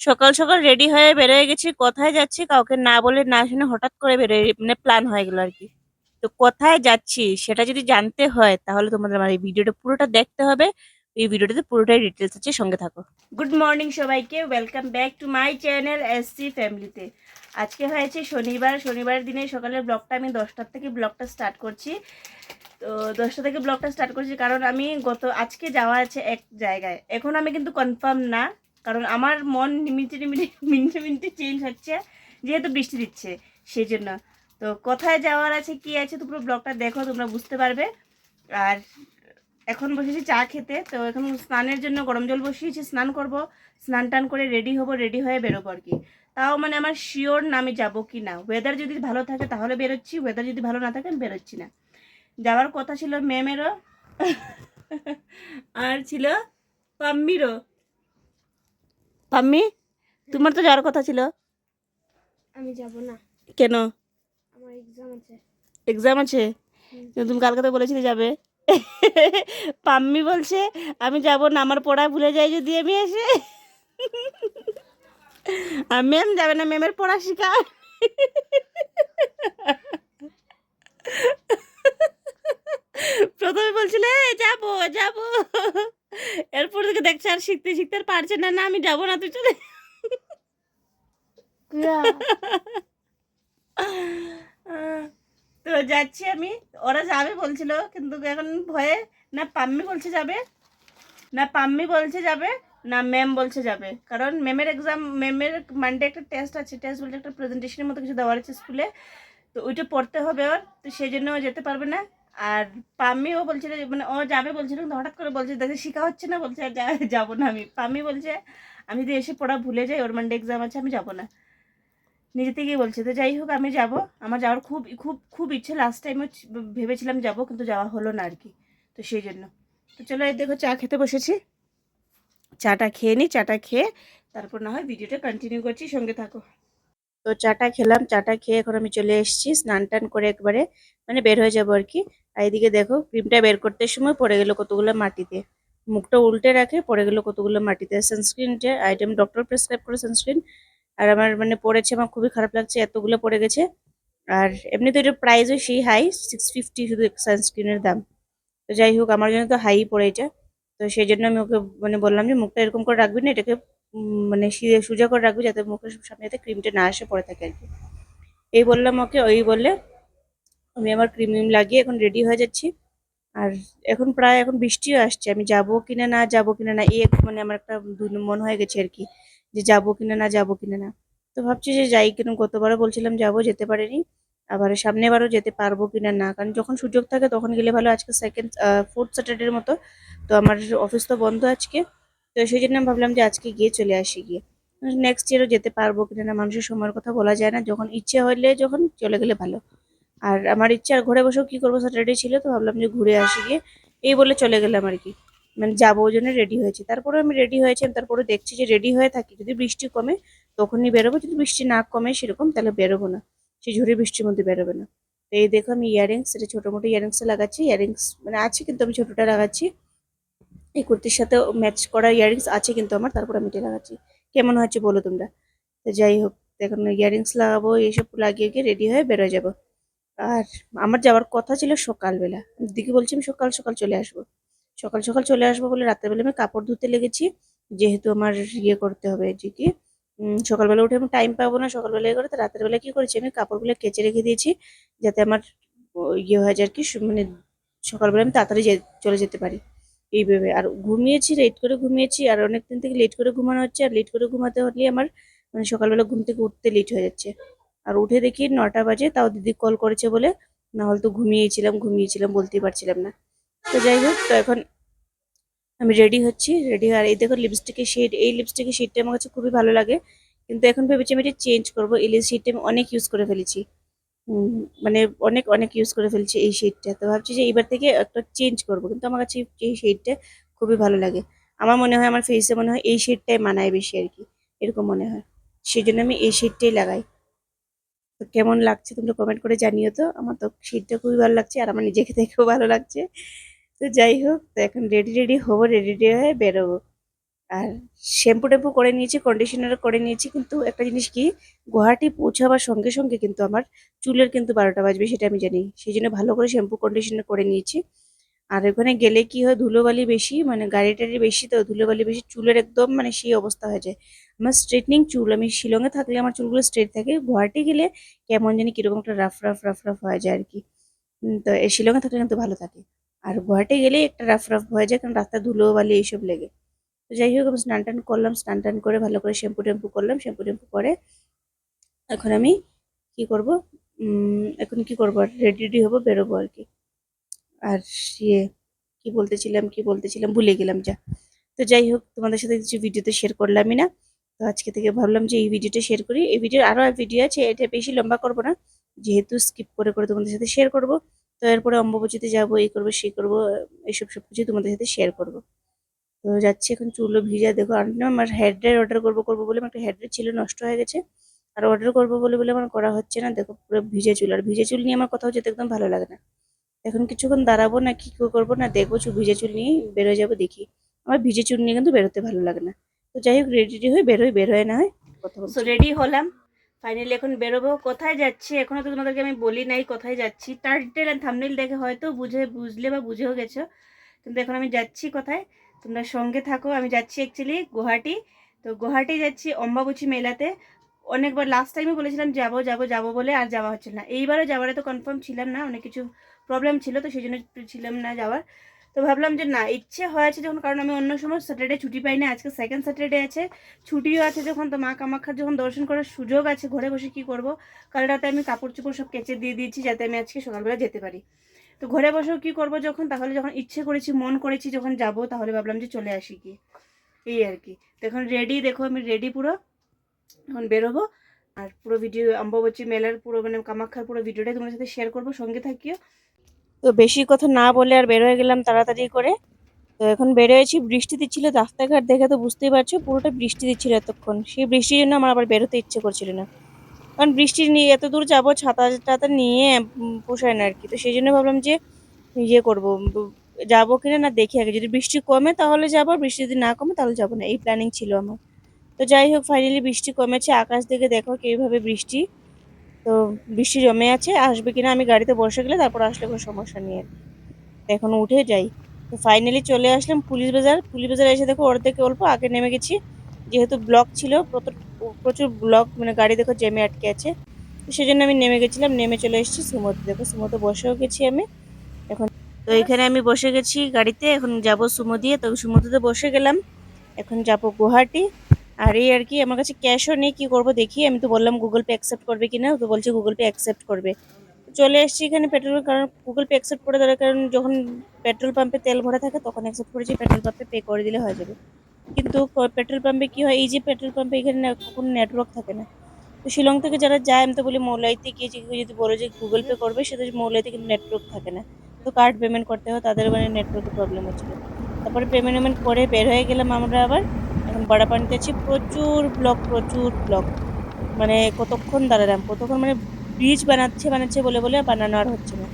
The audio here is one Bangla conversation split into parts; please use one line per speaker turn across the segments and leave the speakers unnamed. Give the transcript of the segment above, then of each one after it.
সকাল সকাল রেডি হয়ে বেরোয় গেছি, কোথায় যাচ্ছি কাউকে না বলে না শুনে হঠাৎ করে বেরোয় মানে প্ল্যান হয়ে গেল আর কি। তো কোথায় যাচ্ছি সেটা যদি জানতে হয় তাহলে তোমাদের আমার এই ভিডিওটা পুরোটা দেখতে হবে। এই ভিডিওটাতে পুরোটাই ডিটেলস আছে সঙ্গে থাকো। গুড মর্নিং সবাইকে welcome back to my channel S C ফ্যামিলিতে আজকে হয়েছে শনিবার, শনিবারের দিনে সকালের ব্লগটা আমি দশটার থেকে ব্লগটা স্টার্ট করছি। তো দশটা থেকে ব্লগটা স্টার্ট করছি কারণ আমি গত, আজকে যাওয়া আছে এক জায়গায়। এখন আমি কিন্তু কনফার্ম না কারণ আমার মন মিনিটে মিনিটে মিনিটে মিনিটে চেঞ্জ হচ্ছে যেহেতু বৃষ্টি দিচ্ছে সেই জন্য তো কোথায় যাওয়ার আছে, কি আছে, তো পুরো ব্লগটা দেখো, তোমরা বুঝতে পারবে। আর এখন বসেছি চা খেতে, তো এখন স্নানের জন্য গরম জল বসিয়েছি, স্নান করব। স্নান টান করে রেডি হব রেডি হয়ে বেরোবো আর কি। তাও মানে আমার শিওর না আমি যাব কি না। ওয়েদার যদি ভালো থাকে তাহলে বেরোচ্ছি ওয়েদার যদি ভালো না থাকে আমি বেরোচ্ছি না। যাওয়ার কথা ছিল ম্যামেরও আর ছিল পাম্মিরও। পাম্মি তোমার তো যাওয়ার কথা ছিল।
আমি যাব না।
কেন?
আমার এক্সাম আছে।
এক্সাম আছে? তুমি কালকে তো বলেছিলে যাবে। পাম্মি বলছে আমি যাব না আমার পড়া ভুলে যাই যদি আমি এসে। আর ম্যাম যাবে না ম্যামের পড়া শিখা প্রথমে বলছিলে যাব যাব। এরপর থেকে দেখছে আর শিখতে শিখতে আর পারছে না না আমি যাব না তুই চলে তো যাচ্ছি আমি। ওরা যাবে বলছিল কিন্তু এখন ভয়ে না পাম্মি বলছে যাবে না পাম্মি বলছে যাবে না ম্যাম বলছে যাবে। কারণ ম্যামের এক্সাম ম্যামের মানডে একটা টেস্ট আছে টেস্ট বলতে একটা প্রেজেন্টেশনের মতো কিছু দেওয়ার আছে স্কুলে তো ওইটা পড়তে হবে ওর তো সেই জন্য যেতে পারবে না। আর পাম্মি ও বলছিল মানে ও যাবে বলছিল হঠাৎ করে বলছে, দেখে, শেখা হচ্ছে না? বলছে, আর যাব না আমি। পাম্মি বলছে, আমি যদি এসে পড়া ভুলে যাই, ওর মানডে এক্সাম আছে, আমি যাব না। নিজে থেকেই বলছে, তো যাই হোক, আমি যাব। আমার যাওয়ার খুব খুব খুব ইচ্ছে লাস্ট টাইমও ভেবেছিলাম যাব, কিন্তু যাওয়া হলো না আর কি তো সেই জন্য। তো চলো, এই দেখো, চা খেতে বসেছি। চাটা খেয়ে নিই চাটা খেয়ে তারপর না হয় ভিডিওটা কন্টিনিউ করছি, সঙ্গে থাকো। তো চাটা খেলাম, চাটা খেয়ে এখন আমি চলে এসেছি, স্নান টান করে একবারে মানে বের হয়ে যাব আর কি। আর এদিকে দেখো, ক্রিমটা বের করতে সময় পড়ে গেল কতগুলো মাটিতে। মুখটা উল্টে রাখে, পড়ে গেল কতগুলো মাটিতে। সানস্ক্রিন সানস্ক্রিনটা আইটেম ডক্টর প্রেসক্রাইব করে সানস্ক্রিন আর আমার মানে পড়েছে, আমার খুবই খারাপ লাগছে, এতগুলো পড়ে গেছে। আর এমনিতে এটার প্রাইসও সেই হাই সিক্স ফিফটি শুধু সানস্ক্রিনের দাম। তো যাই হোক, আমার জন্য তো হাই পড়ে এটা। তো সেই জন্য আমি ওকে মানে বললাম যে, মুখটা এরকম করে রাখবি না, এটাকে মানে সোজা করে রাখবি যাতে মুখের সামনে যাতে ক্রিমটা না আসে পড়ে থাকে আর কি। এই বললাম ওকে, ওই বললে, আমি আমার ক্রিম লাগিয়ে এখন রেডি হয়ে যাচ্ছি। আর এখন প্রায় এখন বৃষ্টিও আসছে, আমি যাব কিনা, না যাব কিনা, না, এই মানে আমার একটা মন হয়ে গেছে আর কি, যে যাব কিনা, না যাব কিনা, না। তো ভাবছি যে যাই কিনা গতবারও বলছিলাম যাব, যেতে পারিনি। আবার সামনেবারও যেতে পারব কিনা, না, কারণ যখন সুযোগ থাকে তখন গেলে ভালো। আজকে সেকেন্ড ফোর্থ স্যাটারডের মতো, তো আমার অফিস তো বন্ধ আজকে। তো সেই জন্য ভাবলাম যে আজকে গিয়ে চলে আসি গিয়ে। নেক্সট ইয়ারও যেতে পারব কিনা না মানুষের সময়ের কথা বলা যায় না। যখন ইচ্ছে হলে যখন চলে গেলে ভালো। আর আমার ইচ্ছে, আর ঘরে বসেও কি করব? স্যাটারডে ছিল তো ভাবলাম যে ঘুরে আসি গিয়ে। এই বলে চলে গেলাম আর কি। মানে যাব ওই জন্য রেডি হয়েছি। তারপরে আমি রেডি হয়েছি তারপরে দেখছি যে রেডি হয়ে থাকি। যদি বৃষ্টি কমে, তখনই বেরোবো। যদি বৃষ্টি না কমে সেরকম, তাহলে বেরোবো না। সেই ঝুড়ি বৃষ্টির মধ্যে বেরোবে না। তো এই দেখো আমি ইয়ারিংস এটা ছোটো মোটো ইয়ারিংসে লাগাচ্ছি। ইয়ারিংস মানে আছে কিন্তু আমি ছোটোটা লাগাচ্ছি। এই কুর্তির সাথে ম্যাচ করা ইয়ারিংস আছে কিন্তু আমার, তারপর আমি এটা লাগাচ্ছি। কেমন হচ্ছে বলো তোমরা? তো যাই হোক এখন ইয়ারিংস লাগাবো, এইসব লাগিয়ে গিয়ে রেডি হয়ে বেরোয় যাব। আর আমার যাওয়ার কথা ছিল সকালবেলা। দিকে বলছি আমি সকাল সকাল চলে আসব। সকাল সকাল চলে আসব বলে রাত্রেবেলা আমি কাপড় ধুতে লেগেছি। যেহেতু আমার ইয়ে করতে হবে, যে কি সকালবেলা উঠে আমি টাইম পাবো না, সকালবেলা করে, তো রাতের বেলা কি করেছি, আমি কাপড়গুলো কেচে রেখে দিয়েছি, যাতে আমার ইয়ে হয়ে যায় আর কি মানে সকালবেলা আমি তাড়াতাড়ি চলে যেতে পারি। এইভাবে। আর ঘুমিয়েছি লেট করে ঘুমিয়েছি, আর অনেক দিন থেকে লেট করে ঘুমানো হচ্ছে, আর লেট করে ঘুমাতে হলে আমার মানে সকালবেলা ঘুম থেকে উঠতে লেট হয়ে যাচ্ছে। আর উঠে দেখি নটা বাজে, তাও দিদি কল করেছে বলে, না হলে তো ঘুমিয়েছিলাম ঘুমিয়েছিলাম বলতেই পারছিলাম না। তো যাই হোক, তো এখন আমি রেডি হচ্ছি রেডি আর এই দেখো লিপস্টিকের শেড এই লিপস্টিকের শেডটা আমার কাছে খুবই ভালো লাগে। কিন্তু এখন ভেবেছি আমি এটা চেঞ্জ করব, এই শেডটা আমি অনেক ইউজ করে ফেলেছি। মানে অনেক অনেক ইউজ করে ফেলছি এই শেডটা তো ভাবছি যে এইবার থেকে একটা চেঞ্জ করব, কিন্তু আমার কাছে এই শেডটা খুবই ভালো লাগে। আমার মনে হয়, আমার ফেসে মনে হয় এই শেডটাই মানায় বেশি আর কি, এরকম মনে হয়। সেই জন্য আমি এই শেডটাই লাগাই। তো কেমন লাগছে তোমরা কমেন্ট করে জানিও তো। আমার তো শীতটা খুবই ভালো লাগছে, আর আমার নিজেকে দেখেও ভালো লাগছে। তো যাই হোক, তো এখন রেডি রেডি হব রেডি রেডি হয়ে বেরোবো। আর শ্যাম্পু ট্যাম্পু করে নিয়েছি কন্ডিশনার করে নিয়েছি, কিন্তু একটা জিনিস কি, গুয়াহাটি পৌঁছাবার সঙ্গে সঙ্গে কিন্তু আমার চুলের কিন্তু বারোটা বাজবে সেটা আমি জানি। সেই জন্য ভালো করে শ্যাম্পু কন্ডিশনার করে নিয়েছি। আর ওখানে গেলে কি হয়, ধুলোবালি বেশি মানে গাড়ি টাড়ি বেশি, তো ধুলোবালি বেশি, চুলের একদম মানে সেই অবস্থা হয়ে যায়। আমার স্ট্রেটনিং চুল, আমি শিলংয়ে থাকলে আমার চুলগুলো স্ট্রেট থাকে, গুয়াহাটি গেলে কেমন জানি কীরকম একটা রাফ রাফ রাফ রাফ হয়ে যায় আর কি। তো শিলংয়ে থাকলে কিন্তু ভালো থাকে। আর গুয়াহাটি গেলে একটা রাফ রাফ হয়ে যায়, কারণ রাস্তায় ধুলোবালি এইসব লেগে। তো যাই হোক, আমি স্নান টান করলাম স্নান টান করে ভালো করে শ্যাম্পু ট্যাম্পু করলাম, শ্যাম্পু ট্যাম্পু করে এখন আমি কি করব? এখন কি করব? রেডি রেডি হব, বেরোবো আর কি। আর ইয়ে কি বলতেছিলাম কি বলতেছিলাম, ভুলে গেলাম যা। তো যাই হোক, তোমাদের সাথে কিছু ভিডিওতে শেয়ার করলামই না। তো আজকে থেকে ভাবলাম যে এই ভিডিওটা শেয়ার করি। এই ভিডিওর আরও ভিডিও আছে, এটা বেশি লম্বা করব না। যেহেতু স্কিপ করে করে তোমাদের সাথে শেয়ার করব। তো এরপরে অম্বুবাচিতে যাব, এই করব, সেই করব এইসব সব কিছু তোমাদের সাথে শেয়ার করব। তো যাচ্ছি, এখন চুলো ভিজা, দেখো আমার হেয়ার ড্রায়ার অর্ডার করব করব বলে আমার একটা হেয়ার ড্রায়ার ছিল, নষ্ট হয়ে গেছে। আর অর্ডার করব বলে বলে আমার করা হচ্ছে না, দেখো পুরো ভিজে চুল। আর ভিজে চুল নিয়ে আমার কোথাও যেতে একদম ভালো লাগে না। এখন কিছুক্ষণ দাঁড়াবো না, কি করব না, দেখব ভিজে চুল নিয়ে বেরোয় যাব, দেখি। আমার ভিজে চুল নিয়ে কিন্তু বেরোতে ভালো লাগে না। তো যাই হোক রেডি হয়ে বেরোয় বেরোয় না হয় বলছি। রেডি হলাম। ফাইনালি এখন বেরোবো। কোথায় যাচ্ছি? এখনও তো তোমাদেরকে আমি বলি নাই কোথায় যাচ্ছি। টাইটেল অ্যান্ড থামনেল দেখে হয়তো বুঝে, বুঝলে বা বুঝেও গেছো। কিন্তু এখন আমি যাচ্ছি কোথায়? তোমরা সঙ্গে থাকো, আমি যাচ্ছি অ্যাকচুয়ালি গুয়াহাটি। তো গুয়াহাটি যাচ্ছি অম্বাবুচি মেলাতে। অনেকবার লাস্ট টাইমে বলেছিলাম, যাব যাব যাব বলে আর যাওয়া হচ্ছে না। এইবারও যাওয়ারে তো কনফার্ম ছিলাম না, অনেক কিছু প্রবলেম ছিল, তো সেই জন্য ছিলাম না যাওয়ার। তো ভাবলাম যে না, ইচ্ছে হয়েছে যখন, কারণ আমি অন্য সময় স্যাটারডে ছুটি পাই না আজকে সেকেন্ড স্যাটারডে আছে। ছুটিও আছে যখন, তো মা কামাখ্যার যখন দর্শন করার সুযোগ আছে, ঘরে বসে কি করব? কাল রাতে আমি কাপড় চোপড় সব কেচে দিয়ে দিয়েছি, যাতে আমি আজকে সকালবেলা যেতে পারি। তো ঘরে বসেও কি করব যখন? তাহলে যখন ইচ্ছে করেছি, মন করেছি যখন যাব, তাহলে ভাবলাম যে চলে আসি কি এই আর কি। তো এখন রেডি দেখো আমি রেডি পুরো। এখন বেরোবো। আর পুরো ভিডিও অম্বাবচী মেলার পুরো মানে কামাখ্যার পুরো ভিডিওটাই তোমার সাথে শেয়ার করব, সঙ্গে থাকিও। তো বেশি কথা না বলে আর বের হয়ে গেলাম তাড়াতাড়ি করে। তো এখন বেরোয়েছি, বৃষ্টি দিচ্ছিল রাস্তাঘাট দেখে তো বুঝতেই পারছ, পুরোটা বৃষ্টি দিচ্ছিল এতক্ষণ। সেই বৃষ্টির জন্য আমার আবার বেরোতে ইচ্ছে করছিল না। কারণ বৃষ্টি নিয়ে এত দূর যাব ছাতা টাতা নিয়ে পোষায় না আর কি তো সেই জন্য ভাবলাম যে ইয়ে করব, যাব কিনা না দেখি আগে। যদি বৃষ্টি কমে তাহলে যাব, বৃষ্টি যদি না কমে তাহলে যাব না। এই প্ল্যানিং ছিল আমার। তো যাই হোক ফাইনালি বৃষ্টি কমেছে, আকাশ দেখে দেখো কীভাবে বৃষ্টি। তো বৃষ্টি জমে আছে, আসবে কিনা আমি গাড়িতে বসে গেলে তারপর আসলে কোনো সমস্যা নেই আর এখন উঠে যাই। তো ফাইনালি চলে আসলাম পুলিশ বাজার। পুলিশ বাজার এসে দেখো ওর থেকে অল্প, আগে নেমে গেছি। যেহেতু ব্লক ছিল প্রচুর ব্লক মানে গাড়ি দেখো জেমে আটকে আছে। তো সেই জন্য আমি নেমে গেছিলাম, নেমে চলে এসেছি সুমোতে। দেখো সুমোতে বসেও গেছি আমি। এখন তো এখানে আমি বসে গেছি গাড়িতে, এখন যাব সুমো দিয়ে। তো সুমোতে বসে গেলাম, এখন যাব গুয়াহাটি। আর এই আর কি, আমার কাছে ক্যাশও নেই, কি করব দেখি। আমি তো বললাম গুগল পে অ্যাকসেপ্ট করবে কিনা তো বলছে গুগল পে অ্যাকসেপ্ট করবে। চলে এসেছি এখানে পেট্রোল কারণ গুগল পে অ্যাকসেপ্ট করে দেওয়ার কারণ যখন পেট্রোল পাম্পে তেল ভরা থাকে, তখন অ্যাকসেপ্ট করেছি পেট্রোল পাম্পে পে করে দিলে হয়ে যাবে। কিন্তু পেট্রোল পাম্পে কি হয়, এই যে পেট্রোল পাম্পে এখানে কোনো নেটওয়ার্ক থাকে না। তো শিলং থেকে যারা যায়, আমি তো বলি মৌলাইতে গিয়ে যদি বলো যে গুগল পে করবে, সেটা মৌলাইতে কিন্তু নেটওয়ার্ক থাকে না। তো কার্ড পেমেন্ট করতে হয়, তাদের মানে নেটওয়ার্কের প্রবলেম হচ্ছিল। তারপরে পেমেন্ট পেমেন্ট করে বের হয়ে গেলাম আমরা আবার। এখন বাড়াপানিতে আছি, প্রচুর ব্লক প্রচুর ব্লক মানে কতক্ষণ দাঁড়ালাম? কতক্ষণ মানে ব্রিজ বানাচ্ছে বানাচ্ছে বলে বলে বানানো আর হচ্ছে না।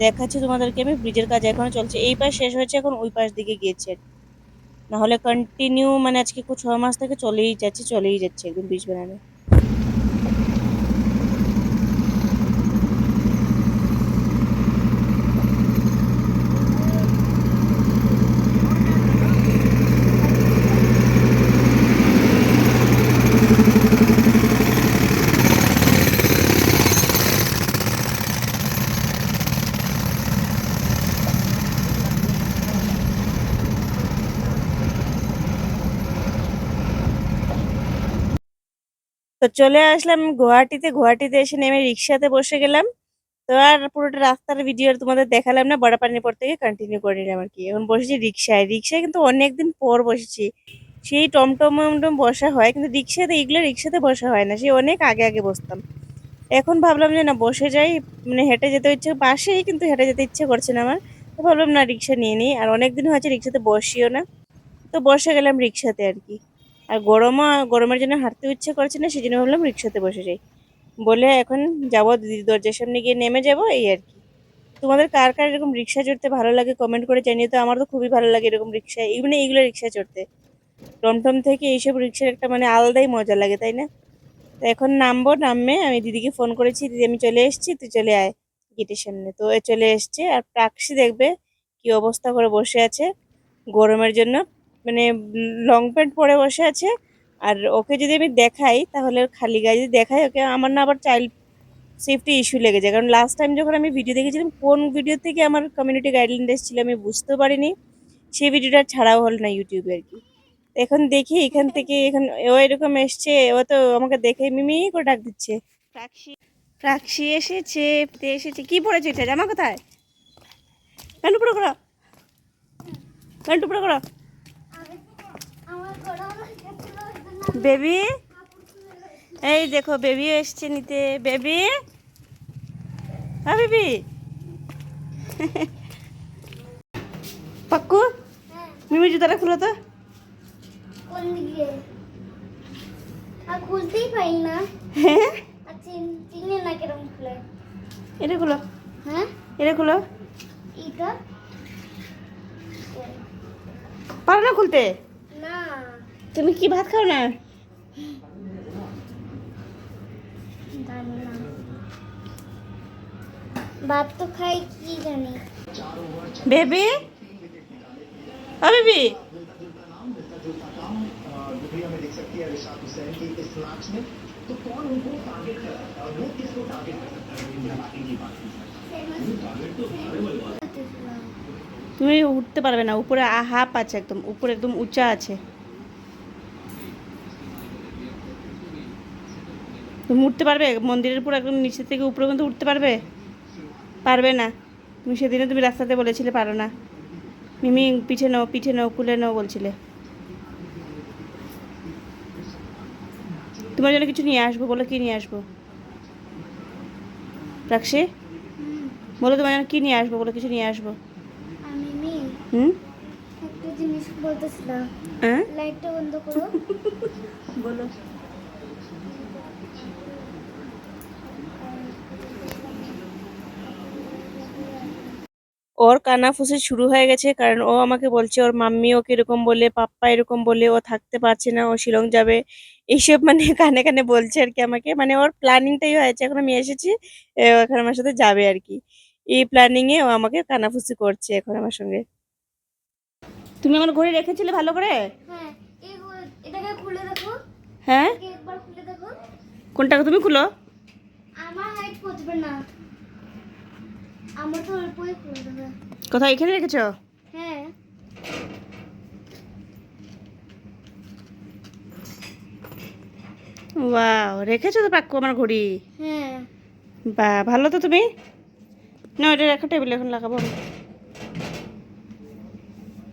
দেখাচ্ছি তোমাদেরকে আমি ব্রিজের কাজ এখনও চলছে। এই পাশ শেষ হয়েছে, এখন ওই পাশ দিকে গিয়েছে নাহলে কন্টিনিউ মানে আজকে ছ মাস থেকে চলেই যাচ্ছে চলেই যাচ্ছে একদম বীজ বানানো। তো চলে আসলাম গুয়াহাটিতে। গুয়াহাটিতে এসে নেমে রিক্সাতে বসে গেলাম। তো আর পুরোটা রাস্তার ভিডিও তোমাদের দেখালাম না বড়াপানির পর থেকে কন্টিনিউ করে নিলাম আর কি। এখন বসেছি রিক্সায়। রিক্সায় কিন্তু অনেকদিন পর বসেছি। সেই টমটম টম বসা হয়, কিন্তু রিক্সাতে এগুলো রিক্সাতে বসা হয় না। সেই অনেক আগে আগে বসতাম। এখন ভাবলাম যে না, বসে যাই। মানে হেঁটে যেতে ইচ্ছে পাশেই কিন্তু হেঁটে যেতে ইচ্ছে করছে না আমার। তো ভাবলাম না, রিক্সা নিয়ে নিই। আর অনেকদিন হয়েছে রিক্সাতে বসিও না। তো বসে গেলাম রিক্সাতে আর কি। আর গরমও, গরমের জন্য হাঁটতে ইচ্ছে করছে না সেই জন্য ভাবলাম রিক্সাতে বসে যাই। বলে এখন যাব দিদি দরজার সামনে গিয়ে নেমে যাব, এই আর কি। তোমাদের কার কার এরকম রিক্সা চড়তে ভালো লাগে কমেন্ট করে জানিয়ে তো আমার তো খুবই ভালো লাগে এরকম রিক্সা মানে এইগুলো রিক্সা চড়তে। টমটম থেকে এইসব রিক্সার একটা মানে আলাদাই মজা লাগে, তাই না? তো এখন নামবো নামবে আমি দিদিকে ফোন করেছি, দিদি, আমি চলে এসেছি, তুই চলে আয় গেটের সামনে। তো চলে এসছে, আর প্রাক্সি দেখবে কি অবস্থা করে বসে আছে গরমের জন্য। মানে লং প্যান্ট পরে বসে আছে। আর ওকে যদি আমি দেখাই, তাহলে খালি গায়ে যদি দেখাই, ওকে আমার না আবার চাইল্ড সেফটি ইস্যু লেগে যায়। কারণ লাস্ট টাইম যখন আমি ভিডিও দেখেছিলাম, কোন ভিডিও থেকে আমার কমিউনিটি গাইডলাইন এসেছিল আমি বুঝতেও পারিনি। সেই ভিডিওটা ছাড়াও হল না ইউটিউবে আর কি। এখন দেখি, এখান থেকে এখন ও এরকম এসছে, ও তো আমাকে দেখে মিমি করে ডাক দিচ্ছে। প্রাক্সি এসেছে এসেছে। কি পড়েছে এটা? জামা কোথায়? প্যান্ট উপরে করো। প্যান্ট উপরে করো। বেবি? এই দেখো বেবি এসছে নিতে। বেবি? হ্যাঁ বেবি? পাক্কু? মিমি জুতাটা খুলো তো।
কোন দিকে আর খুলতেই পারি না
হ্যাঁ?
চিনি না কিরম খুলে
এটা খুলো।
হ্যাঁ
এটা খুলো।
এটা
পারো না খুলতে?
না।
তুমি কি ভাত খাও না?
ভাত তো খাই কি জানি।
বেবি? ও বেবি। তুমি উঠতে পারবে না, উপরে হাফ আছে একদম, উপরে একদম উঁচা আছে। তুমি উঠতে পারবে? মন্দিরের উপর একদম নিচে থেকে উপরে কিন্তু উঠতে পারবে? পারবে না। তুমি সেদিনে তুমি রাস্তাতে বলেছিলে পারো না। মিমি, পিঠে নাও পিঠে নাও, কুলে নাও বলছিলে। তোমার জন্য কিছু নিয়ে আসব, বলো কি নিয়ে আসব? রাখছি? বলো তোমার জন্য কি নিয়ে আসব, বলো কিছু নিয়ে আসব। হুম?
একটা জিনিস বলতেছিলাম।
হ্যাঁ
লাইটটা বন্ধ করো।
বলো। ওর কানাফুসি শুরু হয়ে গেছে কারণ ও আমাকে বলছে ওর মাম্মি ওকে এরকম বলে পাপ্পা এরকম বলে ও থাকতে পারছে না ও শিলং যাবে। এইসব মানে কানে কানে বলছে আর কি আমাকে। মানে ওর প্ল্যানিংটাই হয়েছে এখন আমি এসেছি এখন আমার সাথে যাবে আর কি। এই প্ল্যানিংয়ে ও আমাকে কানাফুসি করছে এখন আমার সঙ্গে। তুমি আমার ঘড়ি রেখেছিলে ভালো করে?
হ্যাঁ
হ্যাঁ?
এটাকে একবার খুলে দেখো।
কোনটা তুমি খুলো? কোথায় এখানে রেখেছো?
হ্যাঁ।
ওয়াও রেখেছো তো পাক্কু আমার ঘড়ি?
হ্যাঁ।
বা ভালো তো তুমি? না ওটা রাখো টেবিলে এখন লাগাবো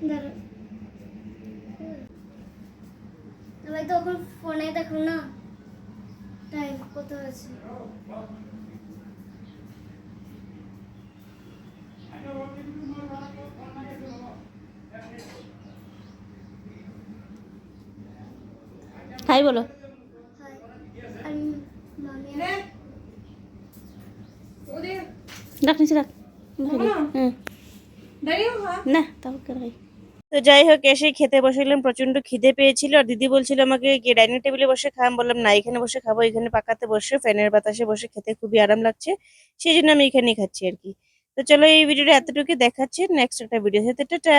দাঁড়া সবাই তো এখন ফোনে দেখো না। টাইম কত আছে
তাই বলো।
হাই আমি
রাখ নিচে রাখ। হুম। না তাও রাখ তো যাই হোক, এসে খেতে বসেছিলাম প্রচণ্ড খিদে পেয়েছিল। আর দিদি বলছিল আমাকে গিয়ে ডাইনিং টেবিলে বসে খাম বললাম, না, এখানে বসে খাব, এখানে পাকাতে বসে, ফ্যানের বাতাসে বসে খেতে খুবই আরাম লাগছে। সেই জন্য আমি এখানেই খাচ্ছি আর কি। তো চলো, এই ভিডিওটা এতটুকু দেখাচ্ছি। নেক্সট একটা ভিডিও হতে টাটা!